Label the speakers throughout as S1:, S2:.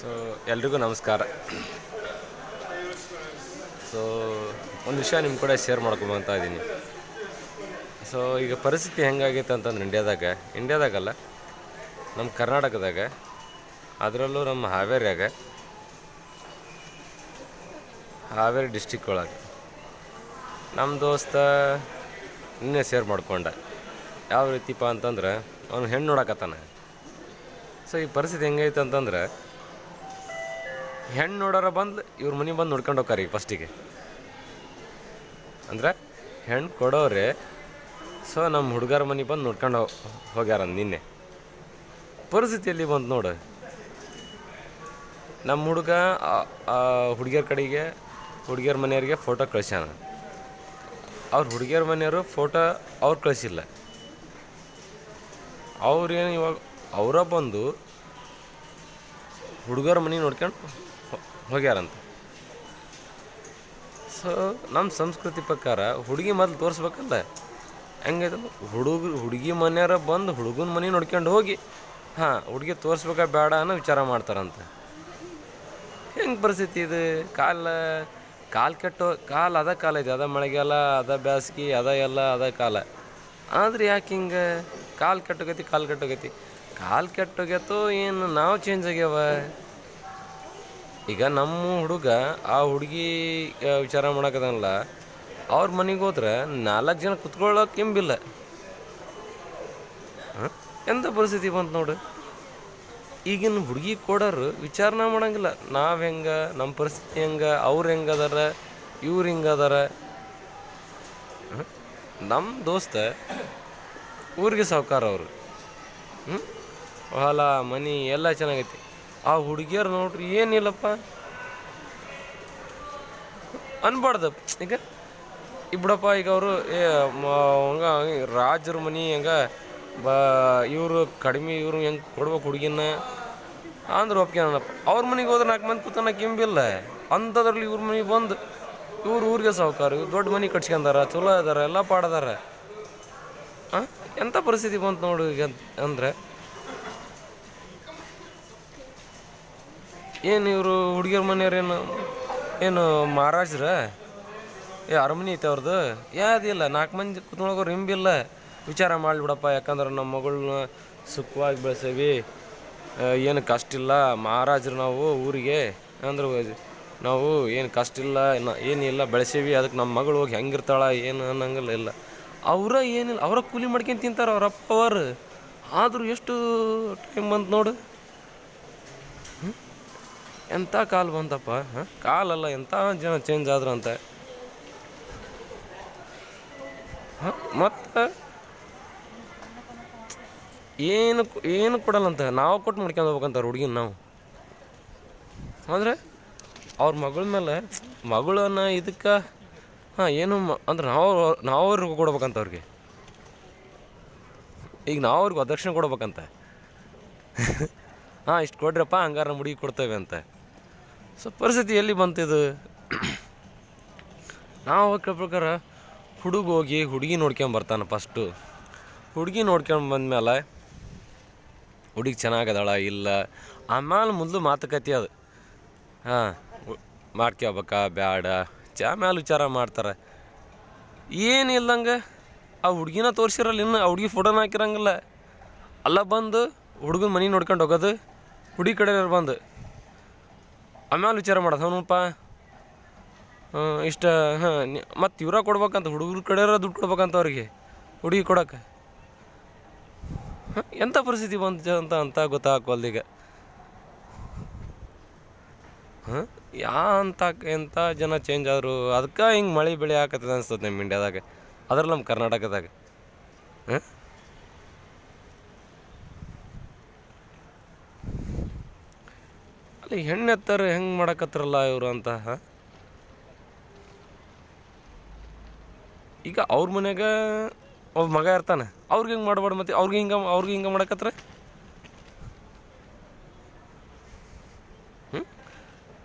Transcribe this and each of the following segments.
S1: So, ಎಲ್ರಿಗೂ ನಮಸ್ಕಾರ. So, ಒಂದು ವಿಷಯ ನಿಮ್ಮ ಕೂಡ ಶೇರ್ ಮಾಡ್ಕೊಬಂತ ಇದ್ದೀನಿ ಸೊ, ಈಗ ಪರಿಸ್ಥಿತಿ ಹೆಂಗಾಗೈತೆ ಅಂತಂದ್ರೆ ಇಂಡ್ಯಾದಾಗ ಇಂಡ್ಯಾದಾಗಲ್ಲ ನಮ್ಮ ಕರ್ನಾಟಕದಾಗ, ಅದರಲ್ಲೂ ನಮ್ಮ ಹಾವೇರಿಯಾಗ, ಹಾವೇರಿ ಡಿಸ್ಟಿಕ್ ಒಳಗೆ ನಮ್ಮ ದೋಸ್ತ ನಿನ್ನೆ ಶೇರ್ ಮಾಡ್ಕೊಂಡ. ಯಾವ ರೀತಿಪ್ಪ ಅಂತಂದ್ರೆ, ಅವನು ಹೆಣ್ಣು ನೋಡಕತ್ತಾನೆ. ಸೊ, ಈ ಪರಿಸ್ಥಿತಿ ಹೆಂಗೈತೆ ಅಂತಂದ್ರೆ ಹೆಣ್ಣು ನೋಡೋರ ಬಂದು ಇವ್ರ ಮನೆ ಬಂದು ನೋಡ್ಕೊಂಡು ಹೋಗ್ತಾರೆ ಈಗ ಫಸ್ಟಿಗೆ. ಅಂದ್ರೆ ಹೆಣ್ಣು ಕೊಡೋರೆ, ಸೊ ನಮ್ಮ ಹುಡುಗರ ಮನೆ ಬಂದು ನೋಡ್ಕೊಂಡು ಹೋಗ್ಯಾರ ನಿನ್ನೆ. ಪರಿಸ್ಥಿತಿಯಲ್ಲಿ ಬಂದು ನೋಡು. ನಮ್ಮ ಹುಡುಗ ಹುಡುಗಿಯರ ಕಡೆಗೆ, ಹುಡುಗಿಯರ ಮನೆಯವ್ರಿಗೆ ಫೋಟೋ ಕಳಿಸ್ಯಾನ. ಅವ್ರ ಹುಡುಗಿಯರ ಮನೆಯವರು ಫೋಟೋ ಅವ್ರು ಕಳಿಸಿಲ್ಲ. ಅವ್ರೇನು ಇವಾಗ, ಅವರ ಬಂದು ಹುಡುಗರ ಮನೆ ನೋಡ್ಕೊಂಡು ಹೋಗ್ಯಾರಂತ. ಸೊ ನಮ್ಮ ಸಂಸ್ಕೃತಿ ಪ್ರಕಾರ ಹುಡುಗಿ ಮೊದಲು ತೋರಿಸ್ಬೇಕಲ್ಲ, ಹೆಂಗೈತೆ? ಹುಡುಗ, ಹುಡುಗಿ ಮನೆಯವ್ರ ಬಂದು ಹುಡುಗನ ಮನೆ ನೋಡ್ಕೊಂಡು ಹೋಗಿ, ಹಾಂ, ಹುಡುಗಿ ತೋರಿಸ್ಬೇಕಾ ಬೇಡ ಅನ್ನೋ ವಿಚಾರ ಮಾಡ್ತಾರಂತೆ. ಹೆಂಗೆ ಪರಿಸ್ಥಿತಿ ಇದು? ಕಾಲ, ಕಾಲು ಕೆಟ್ಟು, ಕಾಲು ಅದ ಕಾಲ ಐತಿ ಅದ ಮಳೆಗಾಲ, ಅದ ಬ್ಯಾಸ್ಗಿ, ಅದ ಎಲ್ಲ, ಅದ ಕಾಲ. ಆದ್ರೆ ಯಾಕೆ ಹಿಂಗೆ? ಕಾಲು ಕೆಟ್ಟೋಗೈತಿ ಕಾಲು ಕೆಟ್ಟೋಗೈತಿ. ಕಾಲು ಕೆಟ್ಟೋಗ್ಯತೋ ಏನು, ನಾವು ಚೇಂಜ್ ಆಗ್ಯಾವ? ಈಗ ನಮ್ಮ ಹುಡುಗ ಆ ಹುಡುಗಿ ವಿಚಾರ ಮಾಡಕ್ಕದಲ್ಲ ಅವ್ರ ಮನೆಗೆ ಹೋದ್ರೆ ನಾಲ್ಕು ಜನ ಕುತ್ಕೊಳ್ಳೋಕೆ ಕೆಂಬಿಲ್ಲ. ಎಂಥ ಪರಿಸ್ಥಿತಿ ಬಂತು ನೋಡು. ಈಗಿನ ಹುಡುಗಿ ಕೊಡೋರು ವಿಚಾರನ ಮಾಡಂಗಿಲ್ಲ. ನಾವು ಹೆಂಗೆ ನಮ್ಮ ಪರಿಸ್ಥಿತಿ ಹೆಂಗೆ, ಅವ್ರು ಹೆಂಗದಾರ, ಇವ್ರು ಹಿಂಗದಾರ. ನಮ್ಮ ದೋಸ್ತ ಊರಿಗೆ ಸಾವ್ಕಾರ ಅವರು. ಹ್ಞೂ ಹೊಲ, ಮನೆ ಎಲ್ಲ ಚೆನ್ನಾಗೈತಿ. ಆ ಹುಡುಗಿಯರು ನೋಡ್ರಿ, ಏನಿಲ್ಲಪ್ಪ. ಅನ್ಬಾರ್ದು. ಈಗ ಈ ಬಿಡಪ್ಪ ಈಗ ಅವರು, ಏ ಹಂಗ ರಾಜರ ಮನೆ, ಹಂಗ, ಬ, ಇವರು ಕಡಿಮೆ, ಇವರು ಹೆಂಗೆ ಕೊಡ್ಬೇಕು ಹುಡುಗಿನ? ಅಂದ್ರೆ ಒಪ್ಕೊಂಡಪ್ಪ ಅವ್ರ ಮನೆಗೆ ಹೋದ್ರೆ ನಾಲ್ಕು ಮಂದಿ ಕೂತಾನ ಕೆಂಬಿಲ್ಲ ಅಂಥದ್ರಲ್ಲಿ ಇವ್ರ ಮನೆಗೆ ಬಂದು, ಇವ್ರು ಊರಿಗೆ ಸಾವುಕಾರ, ಇವ್ರು ದೊಡ್ಡ ಮನೆ ಕಟ್ಸ್ಕೊಂಡಾರ, ಚಲೋ ಅದಾರ, ಎಲ್ಲ ಪಾಡದಾರ ಹಾಂ ಎಂಥ ಪರಿಸ್ಥಿತಿ ಬಂತು ನೋಡಿ ಈಗ ಅಂದ್ರೆ ಏನು ಇವರು ಹುಡುಗಿಯರ ಮನೆಯವ್ರು ಏನು ಏನು ಮಹಾರಾಜ್ರ? ಏ, ಅರಮನೆ ಐತೆ ಅವ್ರದ್ದು ಯಾವುದಿಲ್ಲ ನಾಲ್ಕು ಮಂದಿ ಕುತ್ಕೊಳಗೋರು ರಿಂಬಿಲ್ಲ ವಿಚಾರ ಮಾಡಿಬಿಡಪ್ಪ, ಯಾಕಂದ್ರೆ ನಮ್ಮ ಮಗಳನ್ನ ಸುಖವಾಗಿ ಬೆಳೆಸೇವಿ. ಏನು ಕಷ್ಟ ಇಲ್ಲ, ಮಹಾರಾಜರು ನಾವು ಊರಿಗೆ. ಅಂದ್ರೆ ನಾವು ಏನು ಕಷ್ಟ ಇಲ್ಲ ಏನಿಲ್ಲ ಬೆಳೆಸೇವಿ ಅದಕ್ಕೆ ನಮ್ಮ ಮಗಳು ಹೋಗಿ ಹೆಂಗಿರ್ತಾಳ, ಏನು ಅನ್ನಂಗಿಲ್ಲ, ಇಲ್ಲ. ಅವರ ಏನಿಲ್ಲ, ಅವರ ಕೂಲಿ ಮಾಡ್ಕೊಂಡು ತಿಂತಾರೆ ಅವ್ರ ಅವರು. ಆದರೂ ಎಷ್ಟು ಟೈಮ್ ಬಂತು ನೋಡು. ಎಂಥ ಕಾಲ ಬಂತಪ್ಪ, ಹಾಂ? ಕಾಲಲ್ಲ ಎಂಥ ಜನ ಚೇಂಜ್ ಆದ್ರಂತೆ ಹಾಂ? ಮತ್ತು? ಏನು ಏನು ಕೊಡಲ್ಲಂತ? ನಾವು ಕೊಟ್ಟು ಮಾಡ್ಕೊಂಡು ಹೋಗ್ಬೇಕಂತಾರೆ ಹುಡುಗಿನ ನಾವು. ಅಂದರೆ ಅವ್ರ ಮಗಳ ಮೇಲೆ, ಮಗಳನ್ನ ಇದಕ್ಕೆ, ಹಾಂ, ಏನು ಅಂದ್ರೆ ನಾವು ನಾವು ಅವ್ರಿಗೆ ಕೊಡ್ಬೇಕಂತ ಅವ್ರಿಗೆ. ಈಗ ನಾವು ಅವ್ರಿಗೆ ವರದಕ್ಷಿಣೆ ಕೊಡ್ಬೇಕಂತ. ಹಾಂ, ಇಷ್ಟು ಕೊಡ್ರಪ್ಪ, ಹಂಗಾರ ನಮ್ಮ ಹುಡುಗಿ ಕೊಡ್ತೇವೆ ಅಂತ. ಸೊ ಪರಿಸ್ಥಿತಿ ಎಲ್ಲಿ ಬಂತಿದು ನಾವು ಹೋಗ್ರ ಪ್ರಕಾರ ಹುಡುಗ ಹೋಗಿ ಹುಡುಗಿ ನೋಡ್ಕೊಂಡು ಬರ್ತಾನೆ ಫಸ್ಟು ಹುಡುಗಿ ನೋಡ್ಕೊಂಡು ಬಂದ್ಮೇಲೆ ಹುಡುಗಿ ಚೆನ್ನಾಗದಾಳ, ಇಲ್ಲ. ಆಮೇಲೆ ಮುಂದೆ ಮಾತುಕತೆ ಅದು. ಹಾಂ ಮಾಡ್ಕೋಬೇಕಾ ಬ್ಯಾಡ. ಚಾ ಮೇಲೆ ವಿಚಾರ ಮಾಡ್ತಾರೆ. ಏನು ಇಲ್ದಂಗೆ ಆ ಹುಡುಗಿನ ತೋರಿಸಿರಲ್ಲ ಇನ್ನು, ಆ ಹುಡುಗಿ ಫೋಟೋನ ಹಾಕಿರಂಗಿಲ್ಲ. ಅಲ್ಲ ಬಂದು ಹುಡುಗನ ಮನೆ ನೋಡ್ಕೊಂಡು ಹೋಗೋದು ಹುಡುಗಿ ಕಡೆಯವ್ರು ಬಂದು. ಆಮೇಲೆ ವಿಚಾರ ಮಾಡೋದು ಅವನಪ್ಪ. ಇಷ್ಟ, ಹಾಂ ಮತ್ತು ಇವ್ರ ಕೊಡ್ಬೇಕಂತ, ಹುಡುಗರ ಕಡೆಯವ್ರ ದುಡ್ಡು ಕೊಡ್ಬೇಕಂತ ಅವ್ರಿಗೆ, ಹುಡುಗಿ ಕೊಡೋಕೆ ಎಂಥ ಪರಿಸ್ಥಿತಿ ಬಂತು ಅಂತ ಅಂತ ಈಗ. ಹಾಂ, ಯಾ ಅಂತ ಎಂಥ ಜನ ಚೇಂಜ್ ಆದರು ಅದಕ್ಕೆ ಹಿಂಗೆ ಮಳೆ ಬೆಳೆ ಹಾಕತ್ತದ ಅನ್ಸ್ತದೆ ನಮ್ಮ ಇಂಡ್ಯಾದಾಗ ಅದ್ರಲ್ಲಿ ನಮ್ಮ ಕರ್ನಾಟಕದಾಗ. ಹಾಂ? ಅಲ್ಲಿ ಹೆಣ್ಣು ಎತ್ತಾರೆ ಹೆಂಗೆ ಮಾಡಕತ್ತರಲ್ಲ ಇವರು ಅಂತ ಈಗ ಅವ್ರ ಮನ್ಯಾಗ ಒಬ್ಬ ಮಗ ಇರ್ತಾನೆ, ಅವ್ರಿಗೆ ಹಿಂಗೆ ಮಾಡಬಾರ್ದು ಮತ್ತೆ ಅವ್ರಿಗೆ ಹಿಂಗೆ ಅವ್ರಿಗೆ ಹಿಂಗೆ ಮಾಡಕತ್ರ?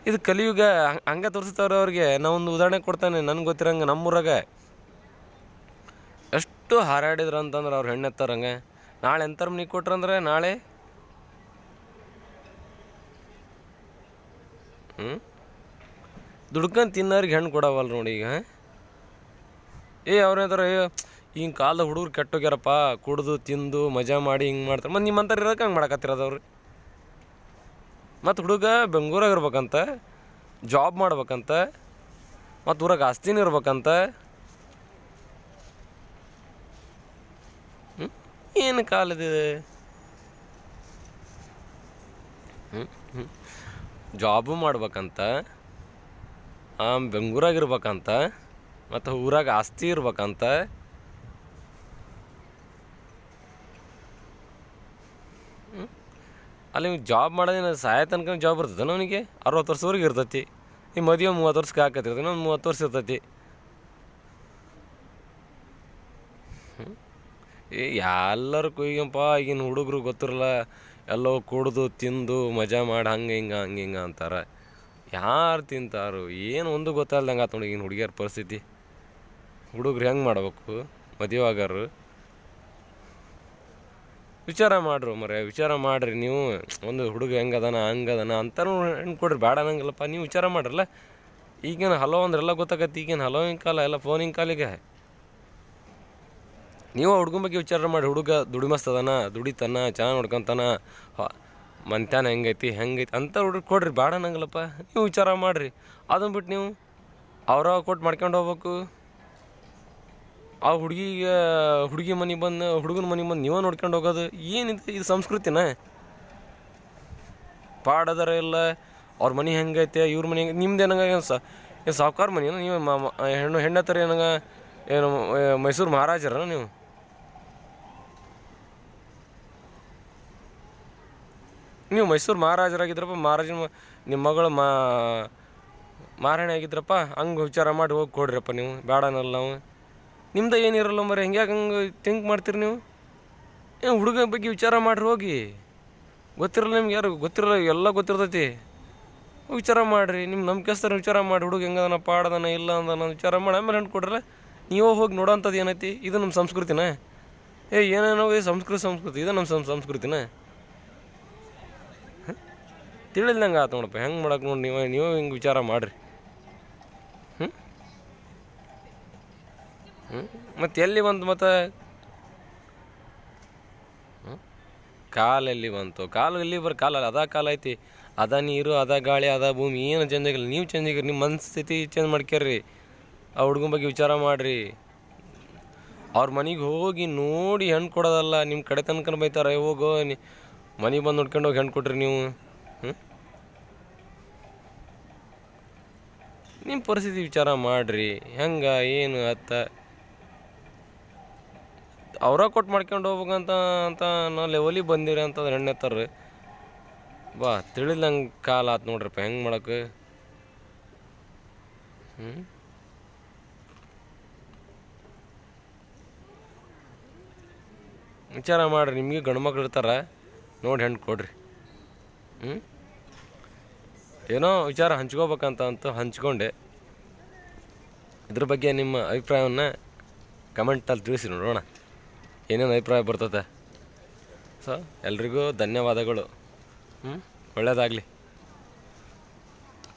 S1: ಇದು ಕಲಿಯುಗ ಹಂಗ್- ತೋರಿಸ್ತಾವ್ರೆ ಅವ್ರಿಗೆ. ನಾವೊಂದು ಉದಾಹರಣೆ ಕೊಡ್ತಾನೆ, ನನ್ಗೆ ಗೊತ್ತಿರಂಗೆ ನಮ್ಮೂರಾಗ ಎಷ್ಟು ಹಾರಾಡಿದ್ರು ಅಂತಂದ್ರೆ ಅವ್ರು ಹೆಣ್ಣೆತ್ತಾರಂಗೆ ನಾಳೆ ಎಂಥರ ಮನೆ ಕೊಟ್ರಂದ್ರೆ ನಾಳೆ ಹ್ಞೂ ದುಡ್ಕೊಂಡು ತಿನ್ನೋರಿಗೆ ಹೆಣ್ಣು ಕೊಡವಲ್ಲ ನೋಡಿ ಈಗ ಏ ಅವ್ರೇಂತಾರ ಹಿಂಗೆ ಕಾಲದ ಹುಡುಗರು ಕೆಟ್ಟೋಗ್ಯಾರಪ್ಪ, ಕುಡ್ದು, ತಿಂದು, ಮಜಾ ಮಾಡಿ ಹಿಂಗೆ ಮಾಡ್ತಾರೆ. ಮತ್ತು ನಿಮ್ಮಂತಾರೆ ಇರೋಕೆ ಹಂಗೆ ಮಾಡಕತ್ತಿರೋದವ್ರು ಮತ್ತು ಹುಡುಗ ಬೆಂಗಳೂರಾಗ ಇರ್ಬೇಕಂತ, ಜಾಬ್ ಮಾಡ್ಬೇಕಂತ, ಮತ್ತು ಊರಾಗ ಆಸ್ತಿನೂ ಇರ್ಬೇಕಂತ? ಏನು ಕಾಲದಿದೆ? ಜಾಬು ಮಾಡ್ಬೇಕಂತ ಬೆಂಗಳೂರಾಗ ಇರ್ಬೇಕಂತ ಮತ್ತು ಊರಾಗ ಆಸ್ತಿ ಇರ್ಬೇಕಂತ? ಅಲ್ಲಿ ಜಾಬ್ ಮಾಡೋದೇನು ಸಹಾಯ ತನಕ ಜಾಬ್ ಇರ್ತದೆ ಅವನಿಗೆ? ಅರವತ್ತು ವರ್ಷವರೆಗೆ ಇರ್ತೈತಿ. ಈ ಮದುವೆ ಮೂವತ್ತು ವರ್ಷಕ್ಕೆ ಹಾಕತ್ತಿರ್ತದೆ, ಇನ್ನೊಂದು ಮೂವತ್ತು ವರ್ಷ ಇರ್ತೈತಿ. ಎಲ್ಲರೂ ಕುಯ್ಯಂಪ ಈಗಿನ ಹುಡುಗರು ಗೊತ್ತಿರಲ್ಲ ಎಲ್ಲೋ ಕುಡಿದು, ತಿಂದು, ಮಜಾ ಮಾಡಿ, ಹಂಗೆ, ಹಿಂಗೆ ಹಂಗೆ, ಹಿಂಗೆ ಅಂತಾರೆ. ಯಾರು ತಿಂತಾರೋ? ಏನು ಒಂದು ಗೊತ್ತಾಗ್ದಂಗೆ ಆತು ನೋಡಿ ಈಗಿನ ಹುಡುಗಿಯರ ಪರಿಸ್ಥಿತಿ. ಹುಡುಗ್ರು ಹೆಂಗೆ ಮಾಡ್ಬೇಕು? ಮದುವೆ ಆಗಾರು ವಿಚಾರ ಮಾಡ್ರು ಮರೆ ವಿಚಾರ ಮಾಡ್ರಿ ನೀವು. ಒಂದು ಹುಡುಗ ಹೆಂಗದಾನ, ಹಂಗದಾನ ಅಂತಾನು ಹೆಣ್ಣು ಕೊಡ್ರಿ ಬೇಡ ಅನ್ನಂಗಿಲ್ಲಪ್ಪ ನೀವು ವಿಚಾರ ಮಾಡ್ರಲ್ಲ. ಈಗಿನ ಹಲೋ ಅಂದ್ರೆಲ್ಲ ಗೊತ್ತಾಗತ್ತೆ, ಈಗೇನು ಹಿಂಗೆ ಕಾಲ, ಎಲ್ಲ ಫೋನಿನ ಕಾಲಿಗೆ. ನೀವು ಹುಡುಗನ ಬಗ್ಗೆ ವಿಚಾರ ಮಾಡಿ, ಹುಡುಗ ದುಡಿಮಸ್ತದನ, ದುಡಿತಾನ ಚೆನ್ನಾಗಿ ನೋಡ್ಕೊತಾನ ಮಂತ್ಯಾನ ಹೆಂಗೈತಿ ಹೆಂಗೈತಿ ಅಂತ ಹುಡುಗ ಕೊಡ್ರಿ, ಬೇಡ ನಂಗಲ್ಲಪ್ಪ, ನೀವು ವಿಚಾರ ಮಾಡ್ರಿ. ಅದನ್ನು ಬಿಟ್ಟು ನೀವು ಅವ್ರ ಕೊಟ್ಟು ಮಾಡ್ಕೊಂಡು ಹೋಗ್ಬೇಕು. ಆ ಹುಡುಗಿಗೆ, ಹುಡುಗಿ ಮನೆ ಬಂದು, ಹುಡುಗನ ಮನೆ ಬಂದು ನೀವೇ ನೋಡ್ಕೊಂಡು ಹೋಗೋದು ಏನಿದೆ ಇದು ಸಂಸ್ಕೃತಿನ? ಪಾಡದಾರ ಇಲ್ಲ, ಅವ್ರ ಮನೆ ಹೆಂಗೈತೆ, ಇವ್ರ ಮನೆ ಹೆಂಗೆ, ನಿಮ್ದು ಏನಂಗ ಏನು ಸಾ, ಏನು ಸಾವುಕಾರ ಮನೆ ನೀವು ಹೆಣ್ಣು ಹೆಣ್ಣತ್ತರ ಏನಂಗ, ಏನು ಮೈಸೂರು ಮಹಾರಾಜರ ನೀವು? ನೀವು ಮೈಸೂರು ಮಹಾರಾಜರಾಗಿದ್ರಪ್ಪ, ಮಹಾರಾಜನ ಮ- ನಿಮ್ಮ ಮಗಳು ಮಾ ಮಾರಾಣಿ ಆಗಿದ್ರಪ್ಪ, ಹಂಗೆ ವಿಚಾರ ಮಾಡಿ ಹೋಗಿ ಕೊಡ್ರಿಪ್ಪ ನೀವು ಬೇಡನಲ್ಲ ನಾವು. ನಿಮ್ದು ಏನಿರಲ್ಲ ಮರೆ ಹೆಂಗ್ಯಾಕೆ ಹಂಗೆ ಥಿಂಕ್ ಮಾಡ್ತೀರಿ ನೀವು? ಏನು ಹುಡುಗ ಬಗ್ಗೆ ವಿಚಾರ ಮಾಡ್ರಿ ಹೋಗಿ. ಗೊತ್ತಿರಲ್ಲ ನಿಮ್ಗೆ ಯಾರು, ಗೊತ್ತಿರಲ್ಲ, ಎಲ್ಲ ಗೊತ್ತಿರ್ತೈತಿ. ವಿಚಾರ ಮಾಡಿರಿ ನಿಮ್ಮ ನಂಬಿಕೆಸ್ತರ ವಿಚಾರ ಮಾಡಿ, ಹುಡುಗ ಹೆಂಗದನ ಪಾಡದನ ಇಲ್ಲ ಅಂದನ ವಿಚಾರ ಮಾಡಿ, ಆಮೇಲೆ ಹೆಣ್ಣು ಕೊಡ್ರಲ್ಲ. ನೀವು ಹೋಗಿ ನೋಡೋಂಥದ್ದು ಏನೈತಿ? ಇದು ನಮ್ಮ ಸಂಸ್ಕೃತಿನ? ಏ, ಏನೇನೋ ಸಂಸ್ಕೃತಿ ಸಂಸ್ಕೃತಿ, ಇದು ನಮ್ಮ ಸಂಸ್ಕೃತಿನ? ತಿಳಿಲ್ದಂಗೆ ಆತು ನೋಡಪ್ಪ. ಹೆಂಗೆ ಮಾಡಕ್ಕೆ ನೋಡಿ ನೀವು ನೀವು ಹಿಂಗೆ ವಿಚಾರ ಮಾಡಿರಿ. ಹ್ಞೂ ಹ್ಞೂ ಮತ್ತು ಎಲ್ಲಿ ಬಂತು ಮತ್ತು? ಕಾಲಲ್ಲಿ ಬಂತು? ಕಾಲು ಎಲ್ಲಿ ಬರೋ, ಕಾಲ ಅದ ಕಾಲ ಐತಿ. ಅದ ನೀರು, ಅದ ಗಾಳಿ, ಅದ ಭೂಮಿ, ಏನು ಚೇಂಜ್ ಆಗಿಲ್ಲ. ನೀವು ಚೇಂಜ್ ಆಗಿರಿ, ನಿಮ್ಮ ಮನಸ್ಥಿತಿ ಚೇಂಜ್ ಮಾಡ್ಕ್ಯಾರ್ರಿ. ಆ ಹುಡುಗನ ಬಗ್ಗೆ ವಿಚಾರ ಮಾಡಿರಿ. ಅವ್ರ ಮನೆಗೆ ಹೋಗಿ ನೋಡಿ ಹೆಣ್ಣು ಕೊಡೋದಲ್ಲ ನಿಮ್ಮ ಕಡೆ ತನಕ ಬೈತಾರೆ ಹೋಗೋ ಮನೆಗೆ ಬಂದು ನೋಡ್ಕೊಂಡು ಹೋಗಿ ಹೆಣ್ಣು ಕೊಟ್ರಿ ನೀವು. ನಿಮ್ಮ ಪರಿಸ್ಥಿತಿ ವಿಚಾರ ಮಾಡಿರಿ. ಹೆಂಗೆ, ಏನು, ಅತ್ತ. ಅವರ ಕೊಟ್ಟು ಮಾಡ್ಕೊಂಡು ಹೋಗ್ಬೇಕಂತ, ಅಂತ ನಾವು ಲೆವೆಲಿಗೆ ಬಂದಿರಿ ಅಂತಂದ್ರೆ ಹೆಣ್ಣೆತ್ತಾರ ಬಾ, ತಿಳಿದಂಗೆ ಕಾಲ ಆತು ನೋಡ್ರಪ್ಪ, ಹೆಂಗೆ ಮಾಡಕ್ಕೆ ಹ್ಞೂ ವಿಚಾರ ಮಾಡ್ರಿ, ನಿಮಗೆ ಗಂಡು ಮಕ್ಳು ಇರ್ತಾರೆ, ನೋಡಿ ಹೆಣ್ಣು ಕೊಡ್ರಿ. ಹ್ಞೂ ಏನೋ ವಿಚಾರ ಹಂಚ್ಕೋಬೇಕಂತ ಅಂತ ಹಂಚ್ಕೊಂಡೆ. ಇದ್ರ ಬಗ್ಗೆ ನಿಮ್ಮ ಅಭಿಪ್ರಾಯವನ್ನು ಕಮೆಂಟಲ್ಲಿ ತಿಳಿಸಿ ನೋಡೋಣ. ಏನೇನು ಅಭಿಪ್ರಾಯ ಬರ್ತದೆ? ಸೊ ಎಲ್ರಿಗೂ ಧನ್ಯವಾದಗಳು. ಹ್ಞೂ ಒಳ್ಳೆಯದಾಗಲಿ